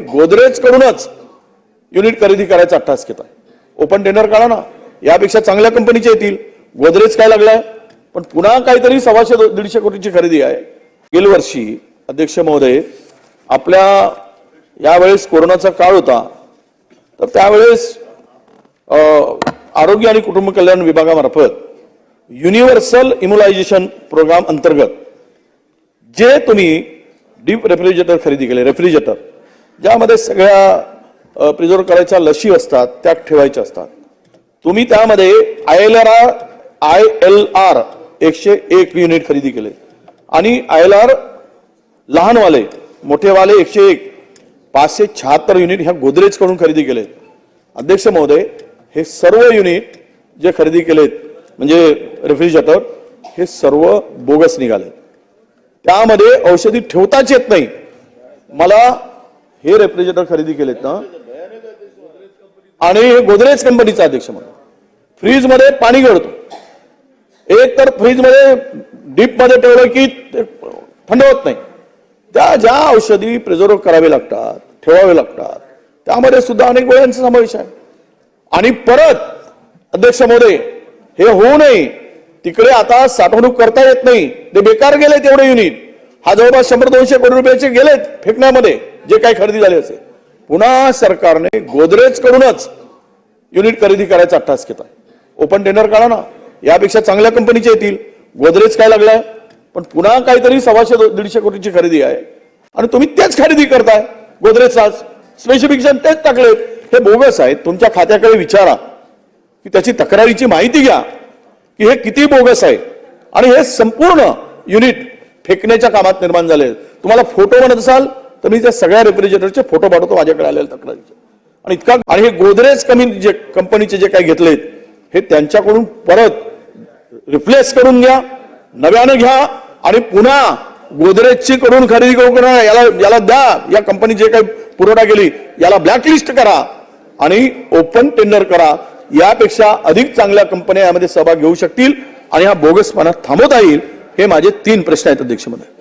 गोदरेज कडूनच युनिट खरेदी करायचा अट्टास घेत आहे. ओपन टेंडर काढा ना. यापेक्षा चांगल्या कंपनीचे येतील. गोदरेज काय लागलाय? पण पुन्हा काहीतरी सव्वाशे दीडशे कोटीची खरेदी आहे. गेल्या वर्षी अध्यक्ष महोदय आपल्या यावेळेस कोरोनाचा काळ होता. तर त्यावेळेस आरोग्य आणि कुटुंब कल्याण विभागामार्फत युनिव्हर्सल इम्युलायझेशन प्रोग्राम अंतर्गत जे तुम्ही डीप रेफ्रिजरेटर खरेदी केले रेफ्रिजरेटर ज्यामध्ये सगळ्या प्रिझर्व करायच्या लशी असतात त्या ठेवायच्या असतात. तुम्ही त्यामध्ये I L R I L R एकशे एक युनिट खरेदी केले. आणि आय एल आर लहानवाले मोठेवाले एकशे एक पाचशे शहात्तर युनिट ह्या गोदरेजकडून खरेदी केलेत अध्यक्ष महोदय हे सर्व युनिट जे खरेदी केलेत म्हणजे रेफ्रिजरेटर हे सर्व बोगस निघाले. त्यामध्ये औषधी ठेवताच येत नाही. मला हे रेफ्रिजरेटर खरेदी केलेत ना. आणि गोदरेज कंपनीचा अध्यक्ष म्हणून. फ्रीजमध्ये पाणी गळतो. एक तर फ्रीजमध्ये डीपमध्ये ठेवलं की थंड होत नाही. त्या ज्या औषधी प्रिझर्व करावे लागतात ठेवावे लागतात त्यामध्ये सुद्धा अनेक गोळ्यांचा समावेश आहे. आणि परत अध्यक्ष महोदय हे होऊ नये. तिकडे आता साठवणूक करता येत नाही. ते बेकार गेले तेवढे युनिट. हा जवळपास शंभर दोनशे कोटी रुपयाचे गेलेत फेकण्यामध्ये. जे काही खरेदी झाले असेल. पुन्हा सरकारने गोदरेज कडूनच युनिट खरेदी करायचा अट्टास घेता ओपन टेंडर काढा ना. यापेक्षा चांगल्या कंपनीचे येतील. गोदरेज काय लागलाय पण पुन्हा काहीतरी सव्वाशे दीडशे कोटीची खरेदी आहे. आणि तुम्ही तेच खरेदी करताय. गोदरेजचाच स्पेसिफिकेशन तेच टाकलेत हे बोगस आहेत. तुमच्या खात्याकडे विचारा. की त्याची तक्रारीची माहिती घ्या. की हे किती बोगस आहे. आणि हे संपूर्ण युनिट फेकण्याच्या कामात निर्माण झाले. तुम्हाला फोटो म्हणत असाल तर मी त्या सगळ्या रेफ्रिजरेटरचे फोटो पाठवतो माझ्याकडे आलेल्या तक्रारीचे. आणि इतका आणि हे गोदरेज कमी जे कंपनीचे जे काही घेतलेत हे त्यांच्याकडून परत रिप्लेस करून घ्या नव्यानं घ्या आणि पुन्हा गोदरेजची कडून खरेदी करून करा याला याला द्या. या कंपनी जे काही पुरवठा केली याला ब्लॅकलिस्ट करा आणि ओपन टेंडर करा. यापेक्षा अधिक चांगल्या कंपन्या यामध्ये सहभाग घेऊ शकतील आणि हा बोगसपणा थांबवता येईल हे माझे तीन प्रश्न आहेत अध्यक्षमध्ये